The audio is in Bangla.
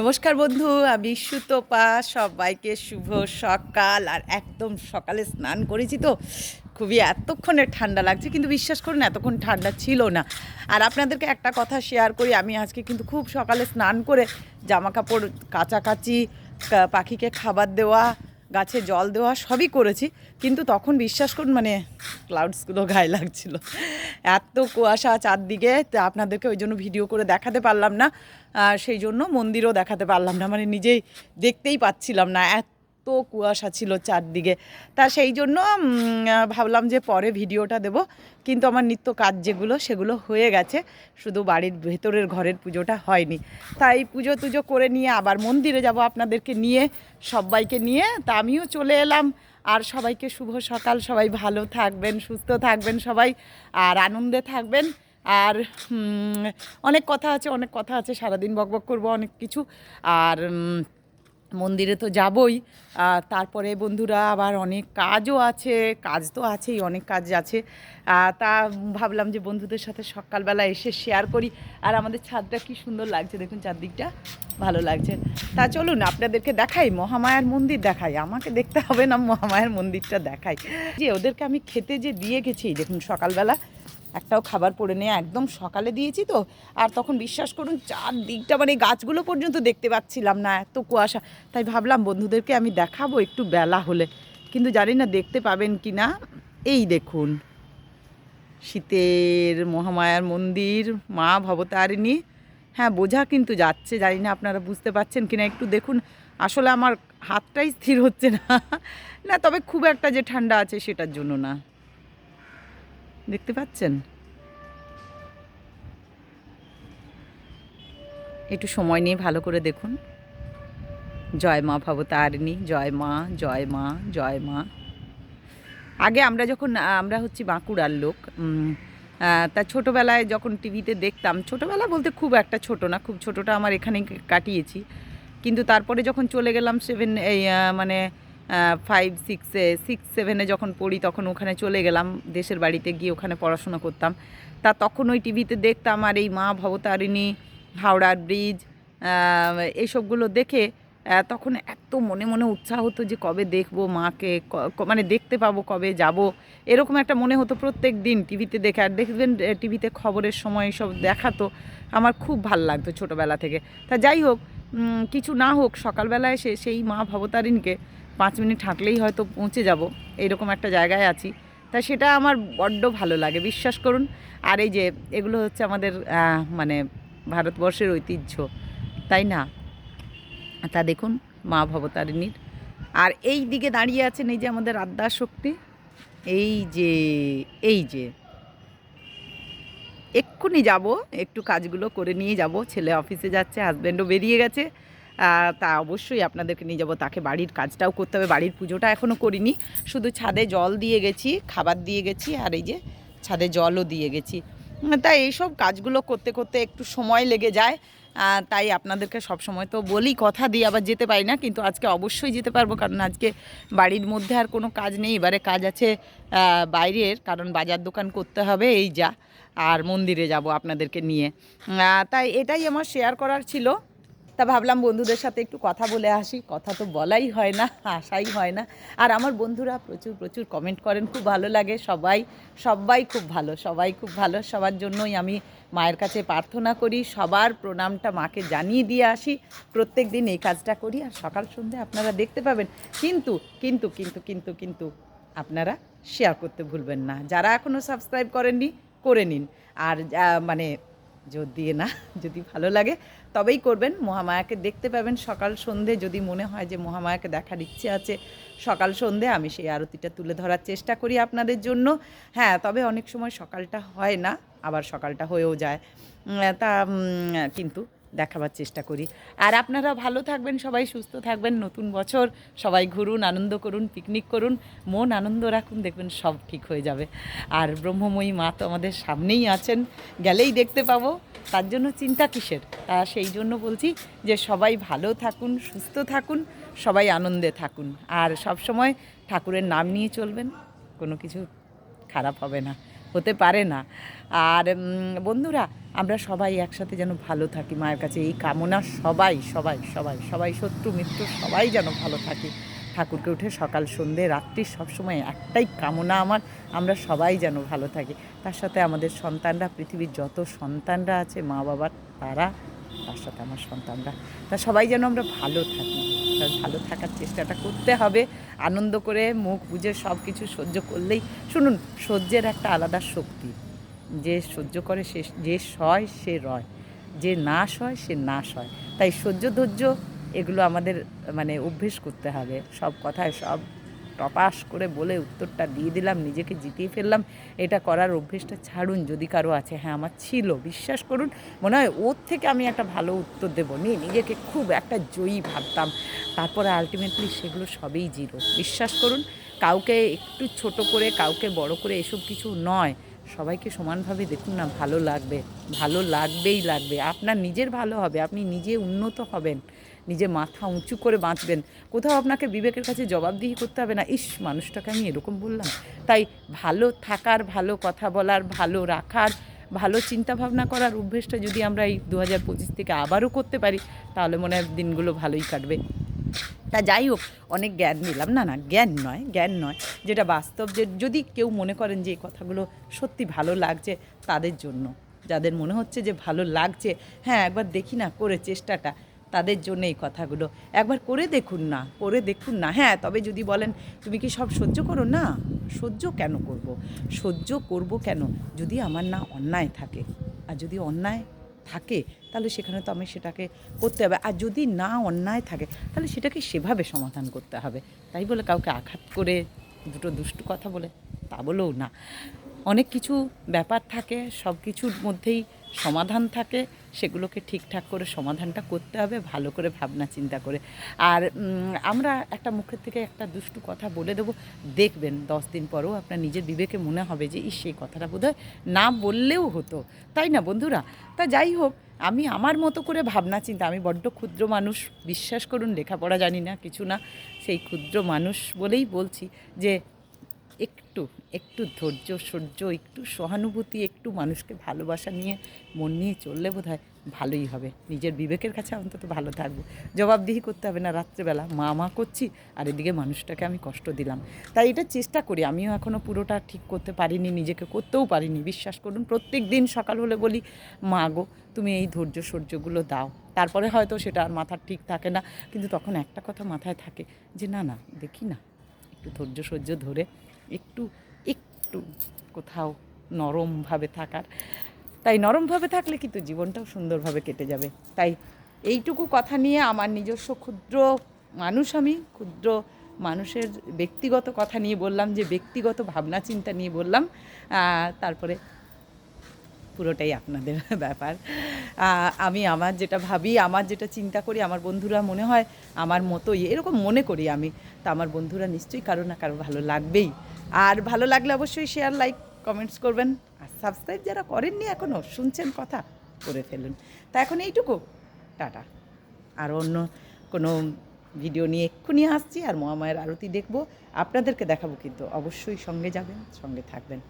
নমস্কার বন্ধু, আমি সুতপা। সবাইকে শুভ সকাল। আর একদম সকালে স্নান করেছি তো, খুবই এতক্ষণে ঠান্ডা লাগছে, কিন্তু বিশ্বাস করুন, এতক্ষণ ঠান্ডা ছিল না। আর আপনাদেরকে একটা কথা শেয়ার করি, আমি আজকে কিন্তু খুব সকালে স্নান করে জামা কাপড় কাচাকাচি পাখিকে খাবার দেওয়া গাছে জল দেওয়া সবই করেছি, কিন্তু তখন বিশ্বাস করুন মানে ক্লাউডসগুলো গায়ে লাগছিল। এত কুয়াশা চারদিকে, তা আপনাদেরকে ওই জন্য ভিডিও করে দেখাতে পারলাম না সেই জন্য মন্দিরও দেখাতে পারলাম না মানে নিজেই দেখতেই পাচ্ছিলাম না, এত কুয়াশা ছিল চারদিকে। তা সেই জন্য ভাবলাম যে পরে ভিডিওটা দেব। কিন্তু আমার নিত্য কাজ যেগুলো, সেগুলো হয়ে গেছে। শুধু বাড়ির ভেতরের ঘরের পুজোটা হয়নি। তাই পুজো টুজো করে নিয়ে আবার মন্দিরে যাব আপনাদেরকে নিয়ে, সবাইকে নিয়ে। তা আমিও চলে এলাম। আর সবাইকে শুভ সকাল। সবাই ভালো থাকবেন, সুস্থ থাকবেন সবাই। আর আনন্দে থাকবেন। আর অনেক কথা আছে, অনেক কথা আছে। সারাদিন বকবক করব, অনেক কিছু। আর মন্দিরে তো যাবই। তারপরে বন্ধুরা আবার অনেক কাজও আছে, কাজ তো আছেই, অনেক কাজ আছে। তা ভাবলাম যে বন্ধুদের সাথে সকালবেলা এসে শেয়ার করি। আর আমাদের ছাদটা কি সুন্দর লাগছে, দেখুন চারদিকটা ভালো লাগছে। তা চলুন, আপনাদেরকে দেখাই, মহামায়ার মন্দির দেখাই। আমাকে দেখতে হবে না, মহামায়ার মন্দিরটা দেখাই। যে ওদেরকে আমি খেতে যে দিয়ে গেছি, দেখুন সকালবেলা একটাও খাবার পড়ে নিয়ে একদম সকালে দিয়েছি তো। আর তখন বিশ্বাস করুন, চারদিকটা মানে গাছগুলো পর্যন্ত দেখতে পাচ্ছিলাম না, এত কুয়াশা। তাই ভাবলাম বন্ধুদেরকে আমি দেখাবো একটু বেলা হলে। কিন্তু জানি না দেখতে পাবেন কি না। এই দেখুন, শীতের মহামায়ার মন্দির, মা ভবতারিণী। হ্যাঁ বোঝা কিন্তু যাচ্ছে, জানি না আপনারা বুঝতে পারছেন কিনা একটু দেখুন, আসলে আমার হাতটাই স্থির হচ্ছে না। না, তবে খুব একটা যে ঠান্ডা আছে সেটার জন্য না। দেখতে পাচ্ছেন? একটু সময় নিয়ে ভালো করে দেখুন। জয় মা ভবতারিণী, জয় মা জয় মা জয় মা। আগে আমরা যখন, আমরা হচ্ছি বাঁকুড়ার লোক তা ছোটোবেলায় যখন টিভিতে দেখতাম, ছোটোবেলা বলতে খুব একটা ছোট না, খুব ছোটোটা আমার এখানে কাটিয়েছি। কিন্তু তারপরে যখন চলে গেলাম সেভেন এই মানে ফাইভ সিক্সে সিক্স সেভেনে যখন পড়ি তখন ওখানে চলে গেলাম, দেশের বাড়িতে গিয়ে ওখানে পড়াশোনা করতাম। তা তখন ওই টিভিতে দেখতাম আর এই মা ভবতারিণী, হাওড়ার ব্রিজ এইসবগুলো দেখে তখন এত মনে মনে উৎসাহ হতো যে কবে দেখব মাকে মানে দেখতে পাবো কবে যাব। এরকম একটা মনে হতো প্রত্যেক দিন টিভিতে দেখে। আর দেখবেন টিভিতে খবরের সময় সব দেখাতো। আমার খুব ভালো লাগতো ছোটোবেলা থেকে। তা যাই হোক কিছু না হোক, সকালবেলা এসে সেই মা ভবতারিণীকে পাঁচ মিনিট হাঁটলেই হয়তো পৌঁছে যাব। এইরকম একটা জায়গায় আছি। তা সেটা আমার বড্ড ভালো লাগে, বিশ্বাস করুন। আর এই যে, এগুলো হচ্ছে আমাদের মানে ভারতবর্ষের ঐতিহ্য, তাই না? তা দেখুন, মা ভবতারিণীর। আর এই দিকে দাঁড়িয়ে আছেন এই যে আমাদের আদ্যা শক্তি। এই যে এই যে। এক্ষুনি যাব, একটু কাজগুলো করে নিয়ে যাব। ছেলে অফিসে যাচ্ছে হাজব্যান্ডও বেরিয়ে গেছে। তা অবশ্যই আপনাদেরকে নিয়ে যাব। তাকে বাড়ির কাজটাও করতে হবে। বাড়ির পুজোটা এখনও করিনি। শুধু ছাদে জল দিয়ে গেছি, খাবার দিয়ে গেছি, আর এই যে ছাদে জলও দিয়ে গেছি। তাই এইসব কাজগুলো করতে করতে একটু সময় লেগে যায়। তাই আপনাদেরকে সব সময় তো বলি, কথা দিয়ে আবার যেতে পারি না, কিন্তু আজকে অবশ্যই যেতে পারব, কারণ আজকে বাড়ির মধ্যে আর কোনো কাজ নেই। এবারে কাজ আছে বাইরের, কারণ বাজার দোকান করতে হবে, এই যা। আর মন্দিরে যাব আপনাদেরকে নিয়ে। তাই এটাই আমার শেয়ার করার ছিল। তা ভাবলাম বন্ধুদের সাথে একটু কথা বলে আসি। কথা তো বলাই হয় না আসাই হয় না। আর আমার বন্ধুরা প্রচুর প্রচুর কমেন্ট করেন, খুব ভালো লাগে। সবাই সবাই খুব ভালো, সবাই খুব ভালো। সবার জন্যই আমি মায়ের কাছে প্রার্থনা করি, সবার প্রণামটা মাকে জানিয়ে দিয়ে আসি। প্রত্যেক দিন এই কাজটা করি আর সকাল সন্ধ্যে আপনারা দেখতে পাবেন। কিন্তু কিন্তু কিন্তু কিন্তু কিন্তু আপনারা শেয়ার করতে ভুলবেন না। যারা এখনও সাবস্ক্রাইব করেননি, করে নিন। আর মানে জোর দিয়ে না, যদি ভালো লাগে, তবেই করবেন। মহামায়াকে দেখতে পাবেন সকাল সন্ধে। যদি মনে হয় যে মহামায়াকে দেখার ইচ্ছে আছে, সকাল সন্ধে আমি সেই আরতিটা তুলে ধরার চেষ্টা করি আপনাদের জন্য। হ্যাঁ তবে অনেক সময় সকালটা হয় না, আবার সকালটা হয়েও যায়। তা কিন্তু দেখাবার চেষ্টা করি। আর আপনারা ভালো থাকবেন, সবাই সুস্থ থাকবেন, নতুন বছর সবাই ঘুরুন, আনন্দ করুন পিকনিক করুন, মন আনন্দ রাখুন, দেখবেন সব ঠিক হয়ে যাবে। আর ব্রহ্মময়ী মা তো আমাদের সামনেই আছেন, গেলেই দেখতে পাবো, তার জন্য চিন্তা কিসের? তা সেই জন্য বলছি যে সবাই ভালো থাকুন, সুস্থ থাকুন, সবাই আনন্দে থাকুন। আর সব সময় ঠাকুরের নাম নিয়ে চলবেন, কোনো কিছু খারাপ হবে না। হতে পারে না। আর বন্ধুরা, আমরা সবাই একসাথে যেন ভালো থাকি, মায়ের কাছে এই কামনা সবাই সবাই সবাই সবাই শত্রু, মিত্র, সবাই যেন ভালো থাকি। ঠাকুরকে উঠে সকাল, সন্ধে, রাত্রি সবসময় একটাই কামনা আমার, আমরা সবাই যেন ভালো থাকি। তার সাথে আমাদের সন্তানরা, পৃথিবীর যত সন্তানরা আছে, মা বাবার, তারা, তার সাথে আমার সন্তানরা, তা সবাই যেন আমরা ভালো থাকি। ভালো থাকার চেষ্টাটা করতে হবে। আনন্দ করে মুখ বুঝে সব কিছু সহ্য করলেই, শুনুন, সহ্যের একটা আলাদা শক্তি। যে সহ্য করে সে, যে সয়, সে রয়। যে না সয়, সে না সয়। তাই সহ্য ধৈর্য এগুলো আমাদের মানে অভ্যেস করতে হবে। সব কথায় সব টপাস করে বলে উত্তরটা দিয়ে দিলাম, নিজেকে জিতিয়ে ফেললাম। এটা করার অভ্যেসটা ছাড়ুন যদি কারও আছে। হ্যাঁ আমার ছিল, বিশ্বাস করুন। মনে হয় ওর থেকে আমি একটা ভালো উত্তর দেবো। নিয়ে নিজেকে খুব একটা জয়ী ভাবতাম। তারপরে আলটিমেটলি সেগুলো সবই জিরো। বিশ্বাস করুন, কাউকে একটু ছোট করে, কাউকে বড় করে এসব কিছু নয়। সবাইকে সমানভাবে দেখুন না, ভালো লাগবে। ভালো লাগবেই লাগবে। আপনার নিজের ভালো হবে, আপনি নিজে উন্নত হবেন। নিজে মাথা উঁচু করে বাঁচবেন। কোথাও আপনাকে বিবেকের কাছে জবাবদিহি করতে হবে না। ইস, মানুষটাকে আমি এরকম বললাম। তাই ভালো থাকার, ভালো কথা বলার, ভালো রাখার, ভালো চিন্তা ভাবনা করার অভ্যেসটা যদি আমরা এই দু হাজার পঁচিশ থেকে আবারও করতে পারি, তাহলে মনে হয় দিনগুলো ভালোই কাটবে। তা যাই হোক, অনেক জ্ঞান নিলাম। না না, জ্ঞান নয় জ্ঞান নয়। যেটা বাস্তব, যে যদি কেউ মনে করেন যে এই কথাগুলো সত্যি ভালো লাগছে তাদের জন্য। যাদের মনে হচ্ছে যে ভালো লাগছে হ্যাঁ একবার দেখি না, করে চেষ্টাটা। তাদের জন্য এই কথাগুলো। একবার করে দেখুন না, করে দেখুন না। হ্যাঁ তবে যদি বলেন, তুমি কি সব সহ্য করো? না, সহ্য কেন করব? সহ্য করব কেন? যদি আমার না অন্যায় থাকে। আর যদি অন্যায় থাকে, তাহলে সেখানে তো আমি সেটাকে করতে হবে। আর যদি না অন্যায় থাকে, তাহলে সেটাকে সেভাবে সমাধান করতে হবে। তাই বলে কাউকে আঘাত করে দুটো দুষ্টু কথা বলে, তা বলেও না। অনেক কিছু ব্যাপার থাকে সব কিছুর মধ্যেই সমাধান থাকে। সেগুলোকে ঠিকঠাক করে সমাধানটা করতে হবে, ভালো করে ভাবনা চিন্তা করে। আর আমরা একটা মুখের থেকে একটা দুষ্টু কথা বলে দেবো। দেখবেন দশ দিন পরেও আপনার নিজের বিবেকে মনে হবে যে, ইস, সেই কথাটা বোধহয় না বললেও হতো। তাই না বন্ধুরা? তা যাই হোক, আমি আমার মতো করে ভাবনা চিন্তা, আমি বড্ড ক্ষুদ্র মানুষ, বিশ্বাস করুন, লেখাপড়া জানি না, কিছু না, সেই ক্ষুদ্র মানুষ বলেই বলছি যে একটু একটু ধৈর্য, সহ্য, একটু সহানুভূতি, একটু মানুষকে ভালোবাসা নিয়ে মন নিয়ে চললে বোধ হয় ভালোই হবে। নিজের বিবেকের কাছে অন্তত ভালো থাকব। জবাবদিহি করতে হবে না রাত্রেবেলা। মা মা করছি, আর এদিকে মানুষটাকে আমি কষ্ট দিলাম। তাই এটা চেষ্টা করি। আমিও এখনও পুরোটা ঠিক করতে পারিনি, নিজেকে করতেও পারিনি। বিশ্বাস করুন, প্রত্যেক দিন সকাল হলে বলি, মা গো, তুমি এই ধৈর্য, সহ্যগুলো দাও। তারপরে হয়তো সেটা আর মাথার ঠিক থাকে না, কিন্তু তখন একটা কথা মাথায় থাকে যে, না না, দেখি না। একটু ধৈর্য সহ্য ধরে একটু একটু কোথাও নরমভাবে থাকার। তাই নরমভাবে থাকলে কিন্তু জীবনটাও সুন্দরভাবে কেটে যাবে। তাই এইটুকু কথা নিয়ে আমার নিজস্ব ক্ষুদ্র মানুষ আমি, ক্ষুদ্র মানুষের ব্যক্তিগত কথা নিয়ে বললাম, যে ব্যক্তিগত ভাবনা চিন্তা নিয়ে বললাম। তারপরে পুরোটাই আপনাদের ব্যাপার। আমি আমার যেটা ভাবি, আমার যেটা চিন্তা করি, আমার বন্ধুরা মনে হয় আমার মতোই, এরকম মনে করি আমি। তা আমার বন্ধুরা নিশ্চয়ই কারও না কারও ভালো লাগবেই। আর ভালো লাগলে অবশ্যই শেয়ার লাইক কমেন্টস করবেন। আর সাবস্ক্রাইব যারা করেননি এখনও, শুনছেন কথা করে ফেলুন। তা এখন এইটুকু। টাটা। আর অন্য কোনো ভিডিও নিয়ে এক্ষুনি আসছি, আর মহামায়ের আরতি দেখব। আপনাদেরকে দেখাবো কিন্তু অবশ্যই সঙ্গে যাবেন, সঙ্গে থাকবেন।